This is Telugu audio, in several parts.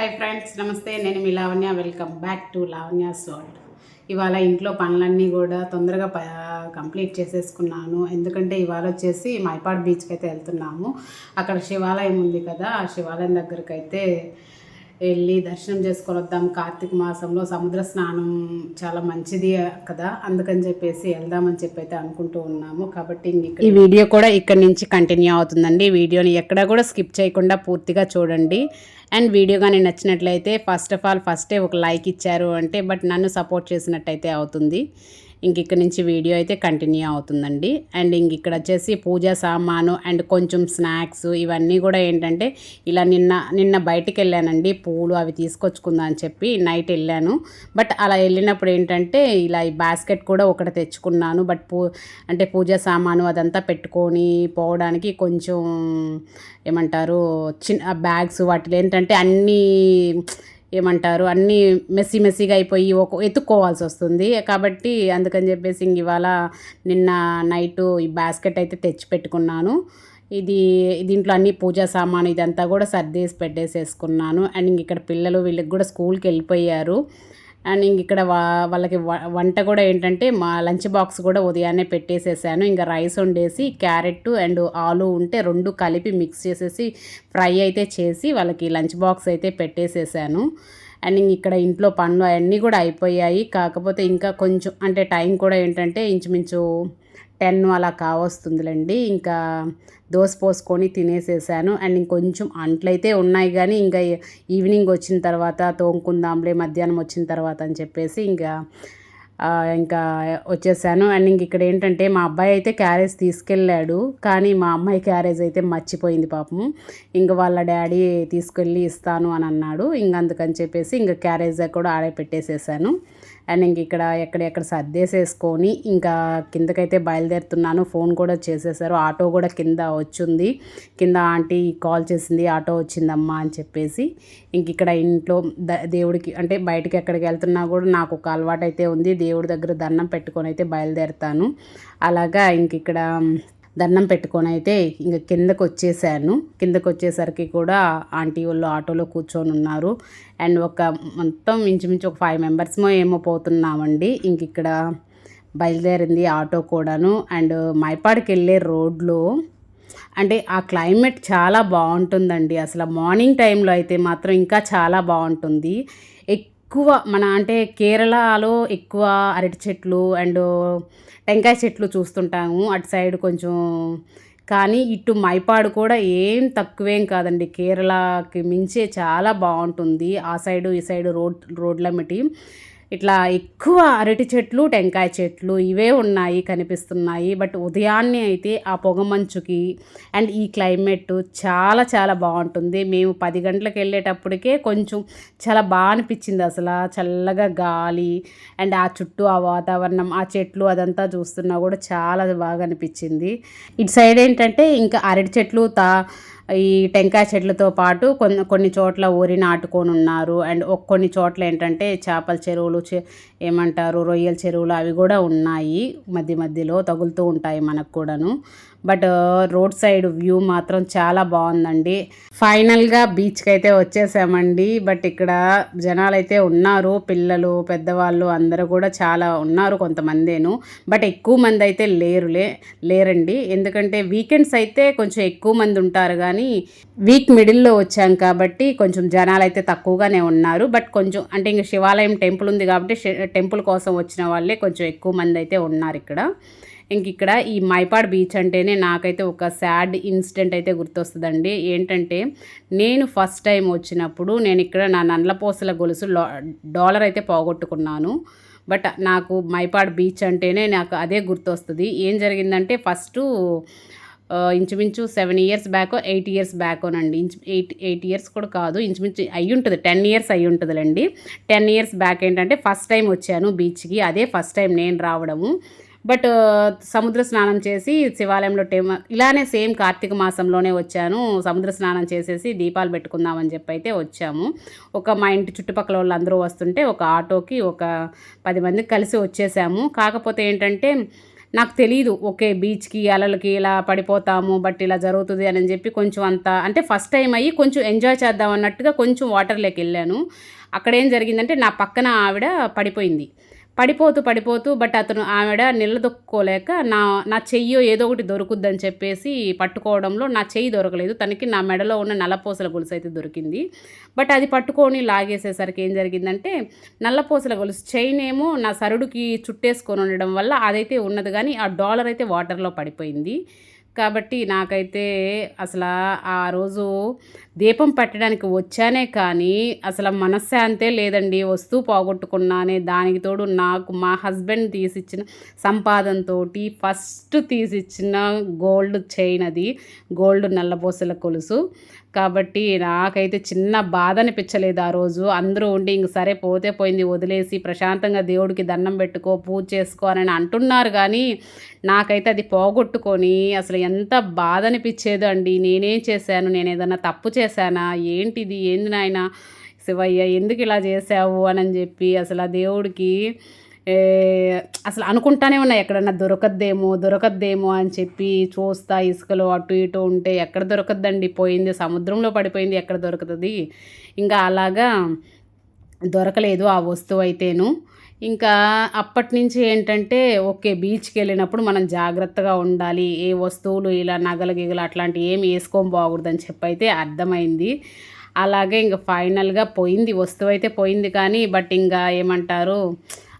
Hi friends namaste. నేను మీ Lavanya. Welcome back to Lavanya salt ఇవాళ ఇంట్లో పనులన్నీ కూడా తొందరగా ప కంప్లీట్ చేసేసుకున్నాను. ఎందుకంటే ఇవాళ వచ్చేసి మైపాడ్ బీచ్కి అయితే వెళ్తున్నాము. అక్కడ శివాలయం ఉంది కదా ఆ శివాలయం దగ్గరికి అయితే వెళ్ళి దర్శనం చేసుకొని వద్దాం కార్తీక మాసంలో సముద్ర స్నానం చాలా మంచిది కదా. అందుకని చెప్పేసి వెళ్దామని చెప్పి అయితే అనుకుంటూ ఉన్నాము. కాబట్టి ఈ వీడియో కూడా ఇక్కడ నుంచి కంటిన్యూ అవుతుందండి. వీడియోని ఎక్కడా కూడా స్కిప్ చేయకుండా పూర్తిగా చూడండి. అండ్ వీడియో కానీ నచ్చినట్లయితే ఫస్ట్ ఆఫ్ ఆల్ ఫస్టే ఒక లైక్ ఇచ్చారు అంటే బట్ నన్ను సపోర్ట్ చేసినట్టయితే అవుతుంది. ఇంక ఇక్కడ నుంచి వీడియో అయితే కంటిన్యూ అవుతుందండి. అండ్ ఇంక ఇక్కడ వచ్చేసి పూజా సామాను అండ్ కొంచెం స్నాక్స్ ఇవన్నీ కూడా ఏంటంటే ఇలా నిన్న నిన్న బయటికి వెళ్ళానండి. పూలు అవి తీసుకొచ్చుకుందాం అని చెప్పి నైట్ వెళ్ళాను. బట్ అలా వెళ్ళినప్పుడు ఏంటంటే ఇలా ఈ బాస్కెట్ కూడా ఒకటి తెచ్చుకున్నాను. బట్ పూ అంటే పూజా సామాను అదంతా పెట్టుకొని పోవడానికి కొంచెం ఏమంటారు చిన్న బ్యాగ్స్ వాటిలో ఏంటంటే అన్నీ ఏమంటారు అన్నీ మెస్సీ మెస్సీగా అయిపోయి ఒక ఎత్తుక్కోవాల్సి వస్తుంది. కాబట్టి అందుకని చెప్పేసి ఇంక ఇవాళ నిన్న నైటు ఈ బాస్కెట్ అయితే తెచ్చి పెట్టుకున్నాను. ఇది దీంట్లో అన్ని పూజా సామాను ఇదంతా కూడా సర్దేసి పెట్టేసేసుకున్నాను. అండ్ ఇంక ఇక్కడ పిల్లలు వీళ్ళకి కూడా స్కూల్కి వెళ్ళిపోయారు. అండ్ ఇంక ఇక్కడ వా వాళ్ళకి వంట కూడా ఏంటంటే మా లంచ్ బాక్స్ కూడా ఉదయాన్నే పెట్టేసేసాను. ఇంకా రైస్ వండేసి క్యారెట్ అండ్ ఆలు ఉంటే రెండు కలిపి మిక్స్ చేసేసి ఫ్రై అయితే చేసి వాళ్ళకి లంచ్ బాక్స్ అయితే పెట్టేసేసాను. అండ్ ఇంక ఇక్కడ ఇంట్లో పనులు అవన్నీ కూడా అయిపోయాయి. కాకపోతే ఇంకా కొంచెం అంటే టైం కూడా ఏంటంటే ఇంచుమించు టెన్ అలా కావస్తుందిలేండి. ఇంకా దోశ పోసుకొని తినేసేసాను. అండ్ ఇంకొంచెం అంట్లయితే ఉన్నాయి కానీ ఇంకా ఈవినింగ్ వచ్చిన తర్వాత తోముకుందాంలే మధ్యాహ్నం వచ్చిన తర్వాత అని చెప్పేసి ఇంకా ఇంకా వచ్చేసాను. అండ్ ఇంక ఇక్కడ ఏంటంటే మా అబ్బాయి అయితే క్యారేజ్ తీసుకెళ్ళాడు. కానీ మా అమ్మాయి క్యారేజ్ అయితే మర్చిపోయింది పాపం. ఇంక వాళ్ళ డాడీ తీసుకెళ్ళి ఇస్తాను అని అన్నాడు. ఇంక అందుకని చెప్పేసి ఇంక క్యారేజ్ కూడా ఆడే పెట్టేసేసాను. అండ్ ఇంక ఇక్కడ ఎక్కడెక్కడ సర్దేసేసుకొని ఇంకా కిందకైతే బయలుదేరుతున్నాను. ఫోన్ కూడా చేసేసారు. ఆటో కూడా కింద వచ్చింది. కింద ఆంటీ కాల్ చేసింది ఆటో వచ్చిందమ్మా అని చెప్పేసి. ఇంక ఇక్కడ ఇంట్లో ద దేవుడికి అంటే బయటికి ఎక్కడికి వెళ్తున్నా కూడా నాకు ఒక అలవాటు అయితే ఉంది. దేవుడి దగ్గర దండం పెట్టుకొని అయితే బయలుదేరుతాను. అలాగా ఇంక ఇక్కడ దండం పెట్టుకొని అయితే ఇంక కిందకు వచ్చేసాను. కిందకు వచ్చేసరికి కూడా ఆంటీ వాళ్ళు ఆటోలో కూర్చొని ఉన్నారు. అండ్ ఒక మొత్తం ఇంచుమించు ఒక ఫైవ్ మెంబర్స్మో ఏమో పోతున్నామండి. ఇంక ఇక్కడ బయలుదేరింది ఆటో కూడాను. అండ్ మైపాడికి వెళ్ళే రోడ్లో అంటే ఆ క్లైమేట్ చాలా బాగుంటుందండి. అసలు మార్నింగ్ టైంలో అయితే మాత్రం ఇంకా చాలా బాగుంటుంది. ఎక్కువ మన అంటే కేరళలో ఎక్కువ అరటి చెట్లు అండ్ టెంకాయ చెట్లు చూస్తుంటాము. అటు సైడ్ కొంచెం కానీ ఇటు మైపాడు కూడా ఏం తక్కువేం కాదండి. కేరళకి మించే చాలా బాగుంటుంది. ఆ సైడు ఈ సైడు రోడ్ రోడ్ల మిటి ఇట్లా ఎక్కువ అరటి చెట్లు టెంకాయ చెట్లు ఇవే ఉన్నాయి కనిపిస్తున్నాయి. బట్ ఉదయాన్నే అయితే ఆ పొగ మంచుకి అండ్ ఈ క్లైమేట్ చాలా చాలా బాగుంటుంది. మేము పది గంటలకు వెళ్ళేటప్పటికే కొంచెం చాలా బాగా అనిపించింది అసలు. చల్లగా గాలి అండ్ ఆ చుట్టూ ఆ వాతావరణం ఆ చెట్లు అదంతా చూస్తున్నా కూడా చాలా బాగా అనిపించింది. ఇటు సైడ్ ఏంటంటే ఇంకా అరటి చెట్లు తా ఈ టెంకాయ చెట్లతో పాటు కొన్ని కొన్ని చోట్ల ఊరి నాటుకొని ఉన్నారు అండ్ కొన్ని చోట్ల ఏంటంటే చేపల చెరువులు ఏమంటారు రొయ్యల చెరువులు అవి కూడా ఉన్నాయి మధ్య మధ్యలో తగులుతూ ఉంటాయి మనకు కూడాను. బట్ రోడ్ సైడ్ వ్యూ మాత్రం చాలా బాగుందండి. ఫైనల్గా బీచ్కి అయితే వచ్చేసామండి. బట్ ఇక్కడ జనాలు అయితే ఉన్నారు పిల్లలు పెద్దవాళ్ళు అందరూ కూడా చాలా ఉన్నారు కొంతమందేను. బట్ ఎక్కువ మంది అయితే లేరులే లేరండి. ఎందుకంటే వీకెండ్స్ అయితే కొంచెం ఎక్కువ మంది ఉంటారు కానీ వీక్ మిడిల్లో వచ్చాం కాబట్టి కొంచెం జనాలు అయితే తక్కువగానే ఉన్నారు. బట్ కొంచెం అంటే ఇంకా శివాలయం టెంపుల్ ఉంది కాబట్టి టెంపుల్ కోసం వచ్చిన వాళ్ళే కొంచెం ఎక్కువ మంది అయితే ఉన్నారు ఇక్కడ. ఇంక ఇక్కడ ఈ మైపాడ్ బీచ్ అంటేనే నాకైతే ఒక సాడ్ ఇన్సిడెంట్ అయితే గుర్తొస్తుందండి. ఏంటంటే నేను ఫస్ట్ టైం వచ్చినప్పుడు నేను ఇక్కడ నా నల్లపోసల గొలుసు డాలర్ అయితే పోగొట్టుకున్నాను. బట్ నాకు మైపాడ్ బీచ్ అంటేనే నాకు అదే గుర్తొస్తుంది. ఏం జరిగిందంటే ఫస్ట్ ఇంచుమించు seven years back eight years back అండి ఇంచు ఎయిట్ ఎయిట్ ఇయర్స్ కూడా కాదు ఇంచుమించు అయ్యి ఉంటుంది టెన్ ఇయర్స్ అయ్యి ఉంటుందిలేండి టెన్ ఇయర్స్ బ్యాక్ ఏంటంటే ఫస్ట్ టైం వచ్చాను బీచ్కి. అదే ఫస్ట్ టైం నేను రావడము. బట్ సముద్ర స్నానం చేసి శివాలయంలో టెం ఇలానే సేమ్ కార్తీక మాసంలోనే వచ్చాను. సముద్ర స్నానం చేసేసి దీపాలు పెట్టుకుందామని చెప్పి అయితే వచ్చాము. ఒక మా ఇంటి చుట్టుపక్కల వాళ్ళందరూ వస్తుంటే ఒక ఆటోకి ఒక పది మందికి కలిసి వచ్చేసాము. కాకపోతే ఏంటంటే నాకు తెలియదు ఓకే బీచ్కి అలలకి ఇలా పడిపోతాము బట్ ఇలా జరుగుతుంది అని చెప్పి కొంచెం అంత అంటే ఫస్ట్ టైం అయ్యి కొంచెం ఎంజాయ్ చేద్దాం అన్నట్టుగా కొంచెం వాటర్లోకి వెళ్ళాను. అక్కడ ఏం జరిగిందంటే నా పక్కన ఆవిడ పడిపోయింది. పడిపోతూ పడిపోతూ బట్ అతను ఆవిడ నిలదొక్కుకోలేక నా నా చెయ్యో ఏదో ఒకటి దొరుకుద్దని చెప్పేసి పట్టుకోవడంలో నా చెయ్యి దొరకలేదు. తనకి నా మెడలో ఉన్న నల్లపూసల గొలుసు అయితే దొరికింది. బట్ అది పట్టుకొని లాగేసేసరికి ఏం జరిగిందంటే నల్లపూసల గొలుసు చైన్ ఏమో నా సరుడుకి చుట్టేసుకొని ఉండడం వల్ల అదైతే ఉన్నది కానీ ఆ డాలర్ అయితే వాటర్లో పడిపోయింది. కాబట్టి నాకైతే అసలు ఆ రోజు దీపం పెట్టడానికి వచ్చానే కానీ అసలు మనశ్శాంతే లేదండి. వస్తువు పోగొట్టుకున్నానే దానికి తోడు నాకు మా హస్బెండ్ తీసిచ్చిన సంపాదనతో ఫస్ట్ తీసిచ్చిన గోల్డ్ చైన్ అది. గోల్డ్ నల్లబోసల కొలుసు. కాబట్టి నాకైతే చిన్న బాధ అనిపించలేదు ఆ రోజు. అందరూ ఉండి ఇంక సరే పోతే పోయింది వదిలేసి ప్రశాంతంగా దేవుడికి దండం పెట్టుకో పూజ చేసుకో అని అంటున్నారు కానీ నాకైతే అది పోగొట్టుకొని అసలు ఎంత బాధ అనిపించేదో అండి నేనేం చేశాను? నేను ఏదన్నా తప్పు చేశానా? ఏంటిది? ఏంది నాయన? శివయ్య ఎందుకు ఇలా చేసావు అని చెప్పి అసలు ఆ దేవుడికి అసలు అనుకుంటానే ఉన్నాయి ఎక్కడన్నా దొరకద్దేమో దొరకద్దేమో అని చెప్పి చూస్తా ఇసుకలో అటు ఇటు ఉంటే ఎక్కడ దొరకద్దండి? పోయింది సముద్రంలో పడిపోయింది ఎక్కడ దొరుకుతుంది? ఇంకా అలాగా దొరకలేదు ఆ వస్తువు అయితేను. ఇంకా అప్పటి నుంచి ఏంటంటే ఓకే బీచ్కి వెళ్ళినప్పుడు మనం జాగ్రత్తగా ఉండాలి. ఏ వస్తువులు ఇలా నగలు గిగలు అట్లాంటివి ఏమి వేసుకోని బాగూడదని చెప్పి అయితే అర్థమైంది. అలాగే ఇంకా ఫైనల్గా పోయింది వస్తువు అయితే పోయింది కానీ బట్ ఇంకా ఏమంటారు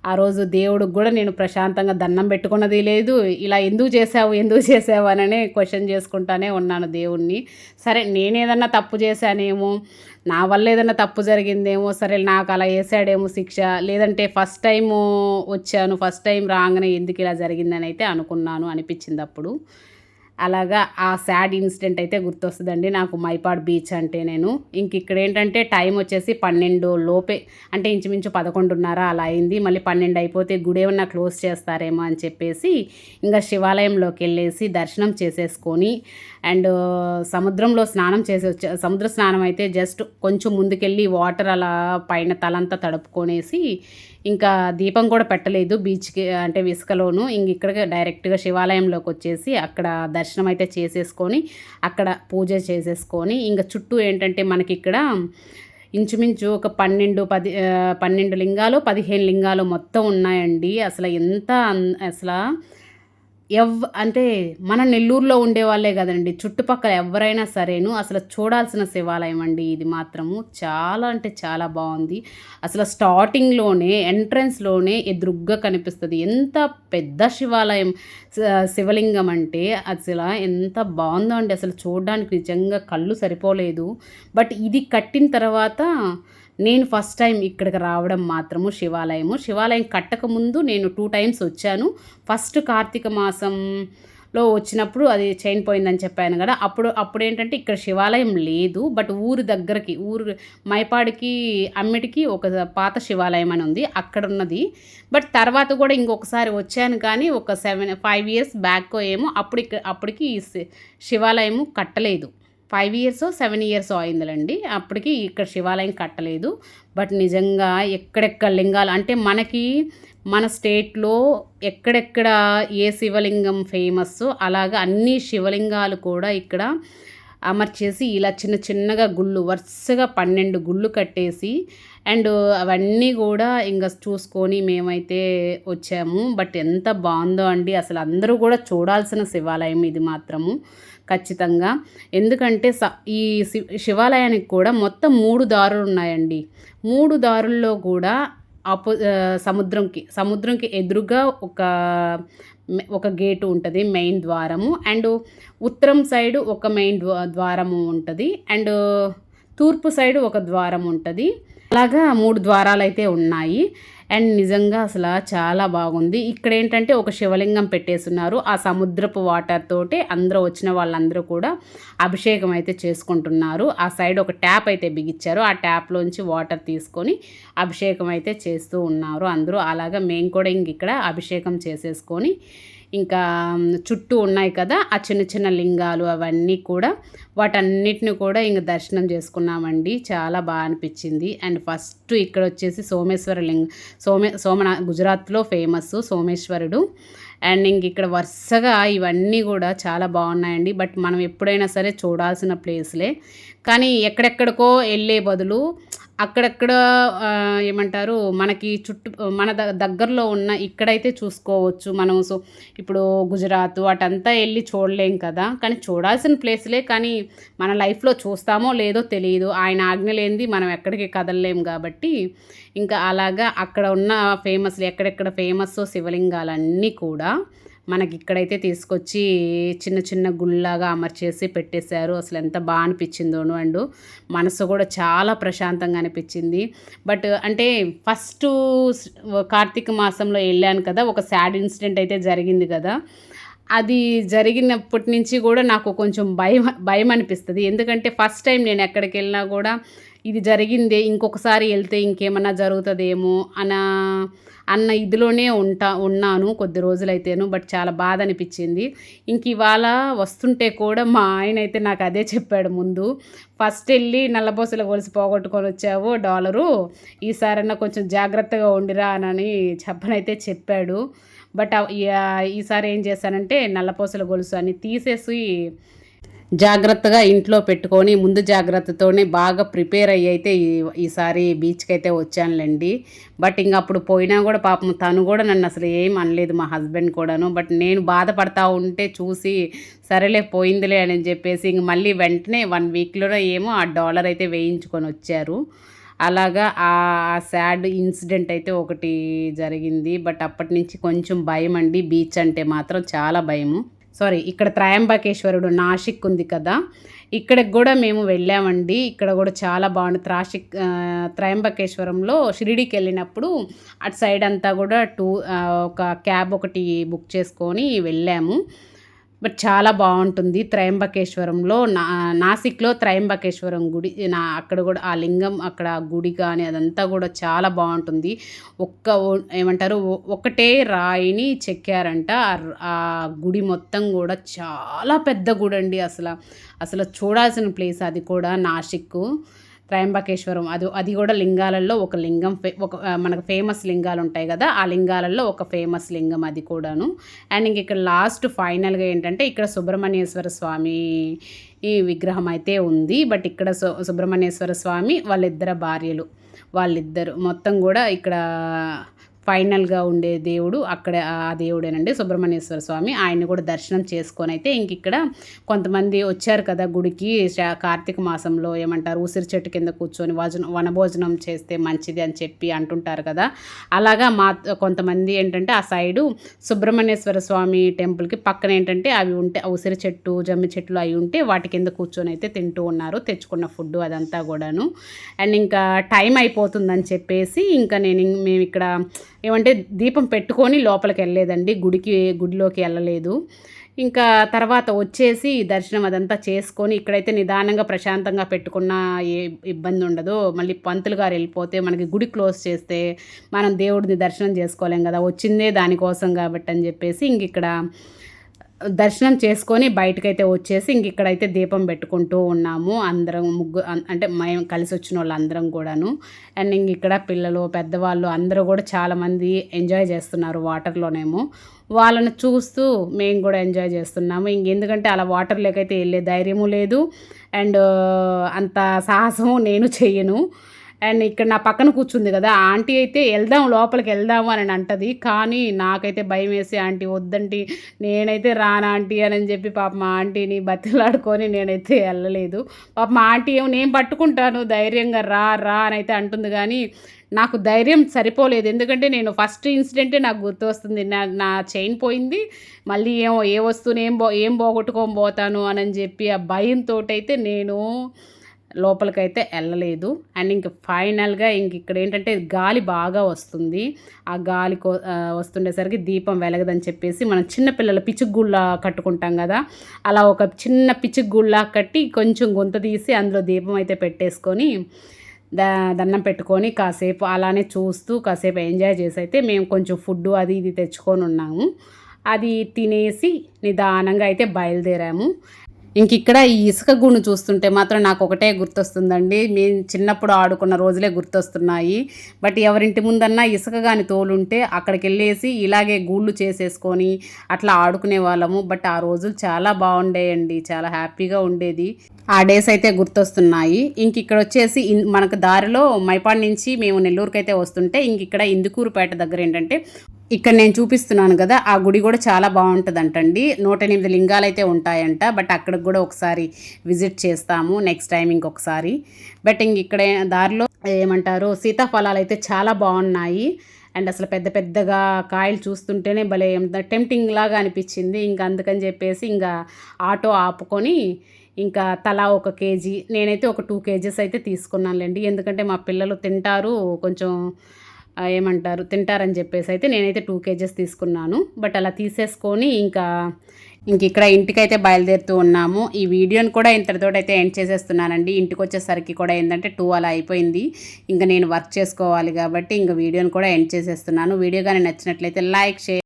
ఆ రోజు దేవుడికి కూడా నేను ప్రశాంతంగా దండం పెట్టుకున్నది లేదు. ఇలా ఎందుకు చేసావు ఎందుకు చేసావు అని క్వశ్చన్ చేసుకుంటానే ఉన్నాను దేవుణ్ణి. సరే నేనేదన్నా తప్పు చేశానేమో నా వల్ల ఏదైనా తప్పు జరిగిందేమో సరే నాకు అలా వేసాడేమో శిక్ష. లేదంటే ఫస్ట్ టైము వచ్చాను ఫస్ట్ టైం రాగానే ఎందుకు ఇలా జరిగిందని అయితే అనుకున్నాను అనిపించింది అప్పుడు. అలాగా ఆ సాడ్ ఇన్సిడెంట్ అయితే గుర్తొస్తుందండి. నాకు మైపాడ్ బీచ్ అంటే నేను. ఇంక ఇక్కడ ఏంటంటే టైం వచ్చేసి పన్నెండు లోపే అంటే ఇంచుమించు పదకొండున్నర అలా అయింది. మళ్ళీ పన్నెండు అయిపోతే గుడి ఏమన్నా క్లోజ్ చేస్తారేమో అని చెప్పేసి ఇంకా శివాలయంలోకి వెళ్ళేసి దర్శనం చేసేసుకొని అండ్ సముద్రంలో స్నానం చేసి వచ్చే సముద్ర స్నానం అయితే జస్ట్ కొంచెం ముందుకెళ్ళి వాటర్ అలా పైన తలంతా తడుపుకొనేసి ఇంకా దీపం కూడా పెట్టలేదు బీచ్కి అంటే ఇసుకలోను ఇంక ఇక్కడ డైరెక్ట్గా శివాలయంలోకి వచ్చేసి అక్కడ దర్శనం అయితే చేసేసుకొని అక్కడ పూజ చేసేసుకొని ఇంకా చుట్టూ ఏంటంటే మనకి ఇక్కడ ఇంచుమించు ఒక పన్నెండు పది పన్నెండు లింగాలు పదిహేను లింగాలు మొత్తం ఉన్నాయండి. అసలు ఎంత అసలు ఎవ్ అంటే మన నెల్లూరులో ఉండే వాళ్ళే కదండి. చుట్టుపక్కల ఎవరైనా సరేను అసలు చూడాల్సిన శివాలయం అండి ఇది మాత్రము. చాలా అంటే చాలా బాగుంది. అసలు స్టార్టింగ్లోనే ఎంట్రన్స్లోనే ఎదురుగ్గా కనిపిస్తుంది. ఎంత పెద్ద శివాలయం శివలింగం అంటే అసలు ఎంత బాగుందో అండి. అసలు చూడడానికి నిజంగా కళ్ళు సరిపోలేదు. బట్ ఇది కట్టిన తర్వాత నేను ఫస్ట్ టైం ఇక్కడికి రావడం మాత్రము శివాలయము. శివాలయం కట్టకముందు నేను టూ టైమ్స్ వచ్చాను. ఫస్ట్ కార్తీక మాసంలో వచ్చినప్పుడు అది చైన్ పోయిందని చెప్పాను కదా. అప్పుడు అప్పుడు ఏంటంటే ఇక్కడ శివాలయం లేదు. బట్ ఊరి దగ్గరకి ఊరు మైపాడికి అమ్మిటికి ఒక పాత శివాలయం అని ఉంది. అక్కడ ఉన్నది. బట్ తర్వాత కూడా ఇంకొకసారి వచ్చాను కానీ ఒక సెవెన్ ఫైవ్ ఇయర్స్ బ్యాక్ ఏమో అప్పుడు ఇక్కడ అప్పటికి శివాలయము కట్టలేదు. ఫైవ్ ఇయర్స్ సెవెన్ ఇయర్స్ అయిందిలండి. అప్పటికి ఇక్కడ శివాలయం కట్టలేదు. బట్ నిజంగా ఎక్కడెక్కడ లింగాలు అంటే మనకి మన స్టేట్లో ఎక్కడెక్కడ ఏ శివలింగం ఫేమస్ అలాగా అన్ని శివలింగాలు కూడా ఇక్కడ అమర్చేసి ఇలా చిన్న చిన్నగా గుళ్ళు వరుసగా పన్నెండు గుళ్ళు కట్టేసి అండ్ అవన్నీ కూడా ఇంకా చూసుకొని మేమైతే వచ్చాము. బట్ ఎంత బాగుందో అండి అసలు అందరూ కూడా చూడాల్సిన శివాలయం ఇది మాత్రము ఖచ్చితంగా. ఎందుకంటే స ఈ శివాలయానికి కూడా మొత్తం మూడు దారులు ఉన్నాయండి. మూడు దారుల్లో కూడా ఆపో సముద్రంకి సముద్రంకి ఎదురుగా ఒక ఒక గేటు ఉంటుంది మెయిన్ ద్వారము. అండ్ ఉత్తరం సైడ్ ఒక మెయిన్ ద్వారము ఉంటుంది. అండ్ తూర్పు సైడ్ ఒక ద్వారం ఉంటుంది. అలాగా మూడు ద్వారాలు అయితే ఉన్నాయి. అండ్ నిజంగా అసలు చాలా బాగుంది. ఇక్కడ ఏంటంటే ఒక శివలింగం పెట్టేస్తున్నారు ఆ సముద్రపు వాటర్ తోటి అందరూ వచ్చిన వాళ్ళందరూ కూడా అభిషేకం అయితే చేసుకుంటున్నారు. ఆ సైడ్ ఒక ట్యాప్ అయితే బిగించారు. ఆ ట్యాప్లోంచి వాటర్ తీసుకొని అభిషేకం అయితే చేస్తూ ఉన్నారు అందరూ. అలాగా మేము కూడా ఇంక ఇక్కడ అభిషేకం చేసేసుకొని ఇంకా చుట్టూ ఉన్నాయి కదా ఆ చిన్న చిన్న లింగాలు అవన్నీ కూడా వాటన్నిటిని కూడా ఇంక దర్శనం చేసుకున్నామండి. చాలా బాగా అనిపించింది. అండ్ ఫస్ట్ ఇక్కడ వచ్చేసి సోమేశ్వర లింగ సోమే సోమనా గుజరాత్లో ఫేమస్ సోమేశ్వరుడు. అండ్ ఇంక ఇక్కడ వరుసగా ఇవన్నీ కూడా చాలా బాగున్నాయండి. బట్ మనం ఎప్పుడైనా సరే చూడాల్సిన ప్లేస్లే. కానీ ఎక్కడెక్కడికో వెళ్ళే బదులు అక్కడక్కడ ఏమంటారు మనకి చుట్టూ మన దగ్గరలో ఉన్న ఇక్కడైతే చూసుకోవచ్చు మనం. సో ఇప్పుడు గుజరాత్ అటంతా వెళ్ళి చూడలేం కదా. కానీ చూడాల్సిన ప్లేస్లే. కానీ మన లైఫ్లో చూస్తామో లేదో తెలియదు ఆయన ఆజ్ఞ లేనిది మనం ఎక్కడికి కదలలేం కాబట్టి. ఇంకా అలాగా అక్కడ ఉన్న ఫేమస్ ఎక్కడెక్కడ ఫేమస్ శివలింగాలన్నీ కూడా మనకి ఇక్కడైతే తీసుకొచ్చి చిన్న చిన్న గుళ్ళలాగా అమర్చేసి పెట్టేశారు. అసలు ఎంత బాగా అనిపించిందోను అండ్ మనసు కూడా చాలా ప్రశాంతంగా అనిపించింది. బట్ అంటే ఫస్ట్ కార్తీక మాసంలో వెళ్ళాను కదా ఒక సాడ్ ఇన్సిడెంట్ అయితే జరిగింది కదా. అది జరిగినప్పటి నుంచి కూడా నాకు కొంచెం భయం భయం అనిపిస్తుంది. ఎందుకంటే ఫస్ట్ టైం నేను ఎక్కడికి వెళ్ళినా కూడా ఇది జరిగిందే ఇంకొకసారి వెళ్తే ఇంకేమన్నా జరుగుతుందేమో అన్న అన్న ఇదిలోనే ఉంటా ఉన్నాను కొద్ది రోజులైతేను బట్ చాలా బాధ అనిపించింది ఇంక ఇవాళ వస్తుంటే కూడా మా ఆయన అయితే నాకు అదే చెప్పాడు ముందు. ఫస్ట్ వెళ్ళి నల్లబోసలు కొలిసి పోగొట్టుకొని వచ్చావు డాలరు. ఈసారన్నా కొంచెం జాగ్రత్తగా ఉండిరా అని చెప్పనైతే చెప్పాడు. బట్ ఈసారి ఏం చేశానంటే నల్లపూసల గొలుసు అని తీసేసి జాగ్రత్తగా ఇంట్లో పెట్టుకొని ముందు జాగ్రత్తతోనే బాగా ప్రిపేర్ అయ్యి అయితే ఈ- ఈసారి బీచ్కి అయితే వచ్చానులేండి. బట్ ఇంక అప్పుడు పోయినా కూడా పాపం తను కూడా నన్ను అసలు ఏం అనలేదు మా హస్బెండ్ కూడాను. బట్ నేను బాధపడతా ఉంటే చూసి సరేలే పోయిందిలే అని చెప్పేసి ఇంక మళ్ళీ వెంటనే వన్ వీక్లోనే ఏమో ఆ డాలర్ అయితే వేయించుకొని వచ్చారు. అలాగా ఆ సాడ్ ఇన్సిడెంట్ అయితే ఒకటి జరిగింది. బట్ అప్పటి నుంచి కొంచెం భయం అండి బీచ్ అంటే మాత్రం చాలా భయము. సారీ ఇక్కడ త్రయంబకేశ్వరుడు నాసిక్ ఉంది కదా. ఇక్కడికి కూడా మేము వెళ్ళామండి. ఇక్కడ కూడా చాలా బాగుంది. త్రాసిక్ త్రయంబకేశ్వరంలో షిరిడికి వెళ్ళినప్పుడు అటు సైడ్ అంతా కూడా టూ ఒక క్యాబ్ ఒకటి బుక్ చేసుకొని వెళ్ళాము. బట్ చాలా బాగుంటుంది. త్రయంబకేశ్వరంలో నా నాసిక్లో త్రయంబకేశ్వరం గుడి నా అక్కడ కూడా ఆ లింగం అక్కడ గుడి కానీ అదంతా కూడా చాలా బాగుంటుంది. ఒక్క ఓ- ఏమంటారు ఒకటే రాయిని చెక్కారంట. ఆ ఆ గుడి మొత్తం కూడా చాలా పెద్ద గుడి అండి అసలు. అసలు చూడాల్సిన ప్లేస్ అది కూడా నాసిక్ త్రయంబకేశ్వరం. అది అది కూడా లింగాలలో ఒక లింగం ఫే ఒక మనకు ఫేమస్ లింగాలు ఉంటాయి కదా ఆ లింగాలలో ఒక ఫేమస్ లింగం అది కూడాను. అండ్ ఇంక ఇక్కడ లాస్ట్ ఫైనల్గా ఏంటంటే ఇక్కడ సుబ్రహ్మణ్యేశ్వర స్వామి ఈ విగ్రహం అయితే ఉంది. బట్ ఇక్కడ సు సుబ్రహ్మణ్యేశ్వర స్వామి వాళ్ళిద్దరు భార్యలు. వాళ్ళిద్దరు. మొత్తం కూడా ఇక్కడ ఫైనల్గా ఉండే దేవుడు అక్కడ ఆ దేవుడేనండి సుబ్రహ్మణ్యేశ్వర స్వామి. ఆయన్ని కూడా దర్శనం చేసుకొని అయితే ఇంక ఇక్కడ కొంతమంది వచ్చారు కదా గుడికి. కార్తీక మాసంలో ఏమంటారు ఉసిరి చెట్టు కింద కూర్చొని వజన వనభోజనం చేస్తే మంచిది అని చెప్పి అంటుంటారు కదా. అలాగా మా కొంతమంది ఏంటంటే ఆ సైడు సుబ్రహ్మణ్యేశ్వర స్వామి టెంపుల్కి పక్కన ఏంటంటే అవి ఉంటే ఆ ఉసిరి చెట్టు జమ్మి చెట్లు అవి ఉంటే వాటి కింద కూర్చొని అయితే తింటూ ఉన్నారు తెచ్చుకున్న ఫుడ్ అదంతా కూడాను. అండ్ ఇంకా టైం అయిపోతుందని చెప్పేసి ఇంకా నేను మేము ఇక్కడ ఏమంటే దీపం పెట్టుకొని లోపలికి వెళ్ళలేదండి. గుడికి గుడిలోకి వెళ్ళలేదు. ఇంకా తర్వాత వచ్చేసి దర్శనం అదంతా చేసుకొని ఇక్కడైతే నిదానంగా ప్రశాంతంగా పెట్టుకున్న ఏ ఇబ్బంది ఉండదు. మళ్ళీ పంతులు గారు వెళ్ళిపోతే మనకి గుడి క్లోజ్ చేస్తే మనం దేవుడిని దర్శనం చేసుకోలేం కదా. వచ్చిందే దానికోసం కాబట్టి అని చెప్పేసి ఇంక ఇక్కడ దర్శనం చేసుకొని బయటకైతే వచ్చేసి ఇంక ఇక్కడైతే దీపం పెట్టుకుంటూ ఉన్నాము. అందరం ముగ్గు అంటే మేము కలిసి వచ్చిన వాళ్ళు అందరం కూడాను. అండ్ ఇంక ఇక్కడ పిల్లలు పెద్దవాళ్ళు అందరూ కూడా చాలామంది ఎంజాయ్ చేస్తున్నారు వాటర్లోనేమో. వాళ్ళని చూస్తూ మేము కూడా ఎంజాయ్ చేస్తున్నాము. ఇంక ఎందుకంటే అలా వాటర్ లేకైతే వెళ్ళే ధైర్యము లేదు. అండ్ అంత సాహసము నేను చెయ్యను. అండ్ ఇక్కడ నా పక్కన కూర్చుంది కదా ఆంటీ అయితే వెళ్దాం లోపలికి వెళ్దాము అని అంటది. కానీ నాకైతే భయం వేసి ఆంటీ వద్దంటీ నేనైతే రాను ఆంటీ అని చెప్పి పాప మా ఆంటీని బతిలాడుకొని నేనైతే వెళ్ళలేదు. పాప మా ఆంటీ ఏమో నేను పట్టుకుంటాను ధైర్యంగా రా రా అని అయితే అంటుంది. కానీ నాకు ధైర్యం సరిపోలేదు. ఎందుకంటే నేను ఫస్ట్ ఇన్సిడెంటే నాకు గుర్తు వస్తుంది నా నా చైన్ పోయింది. మళ్ళీ ఏమో ఏ వస్తువుని ఏం బో ఏం పోగొట్టుకొని పోతాను అని చెప్పి ఆ భయంతో అయితే నేను లోపలికైతే వెళ్ళలేదు. అండ్ ఇంక ఫైనల్గా ఇంక ఇక్కడ ఏంటంటే గాలి బాగా వస్తుంది. ఆ గాలి కో వస్తుండేసరికి దీపం వెలగదని చెప్పేసి మనం చిన్నపిల్లల పిచ్చుగుళ్ళ కట్టుకుంటాం కదా. అలా ఒక చిన్న పిచ్చుగుళ్ళ కట్టి కొంచెం గుంత తీసి అందులో దీపం అయితే పెట్టేసుకొని దండం పెట్టుకొని కాసేపు అలానే చూస్తూ కాసేపు ఎంజాయ్ చేసి అయితే మేము కొంచెం ఫుడ్ అది ఇది తెచ్చుకొని ఉన్నాము. అది తినేసి నిదానంగా అయితే బయలుదేరాము. ఇంక ఇక్కడ ఈ ఇసుక గూను చూస్తుంటే మాత్రం నాకు ఒకటే గుర్తొస్తుందండి. మేము చిన్నప్పుడు ఆడుకున్న రోజులే గుర్తొస్తున్నాయి. బట్ ఎవరింటి ముందన్నా ఇసుక కానీ తోలుంటే అక్కడికి వెళ్ళేసి ఇలాగే గూళ్ళు చేసేసుకొని అట్లా ఆడుకునే వాళ్ళము. బట్ ఆ రోజులు చాలా బాగుండేయండి. చాలా హ్యాపీగా ఉండేది. ఆ డేస్ అయితే గుర్తొస్తున్నాయి. ఇంక ఇక్కడ వచ్చేసి మనకు దారిలో మైపాడు నుంచి మేము నెల్లూరుకైతే వస్తుంటే ఇంక ఇక్కడ ఇందుకూరుపేట దగ్గర ఏంటంటే ఇక్కడ నేను చూపిస్తున్నాను కదా ఆ గుడి కూడా చాలా బాగుంటుందంటండి. నూట ఎనిమిది లింగాలు అయితే ఉంటాయంట బట్ అక్కడికి కూడా ఒకసారి విజిట్ చేస్తాము నెక్స్ట్ టైం ఇంకొకసారి. బట్ ఇంక ఇక్కడ దారిలో ఏమంటారు సీతాఫలాలు అయితే చాలా బాగున్నాయి. అండ్ అసలు పెద్ద పెద్దగా కాయలు చూస్తుంటేనే భలే టెంప్టింగ్ లాగా అనిపించింది. ఇంకా అందుకని చెప్పేసి ఇంకా ఆటో ఆపుకొని ఇంకా తలా ఒక కేజీ నేనైతే ఒక టూ కేజీస్ అయితే తీసుకున్నానులేండి. ఎందుకంటే మా పిల్లలు తింటారు కొంచెం ఏమంటారు? తింటారని చెప్పేసి అయితే నేనైతే టూ కేజెస్ తీసుకున్నాను. బట్ అలా తీసేసుకొని ఇంకా ఇంక ఇక్కడ ఇంటికైతే బయలుదేరుతూ ఉన్నాము. ఈ వీడియోని కూడా ఇంతటితో అయితే ఎండ్ చేసేస్తున్నానండి. ఇంటికి వచ్చేసరికి కూడా ఏంటంటే టూ అలా అయిపోయింది. ఇంకా నేను వర్క్ చేసుకోవాలి కాబట్టి ఇంకా వీడియోని కూడా ఎండ్ చేసేస్తున్నాను. వీడియో కానీ నచ్చినట్లయితే లైక్ షేర్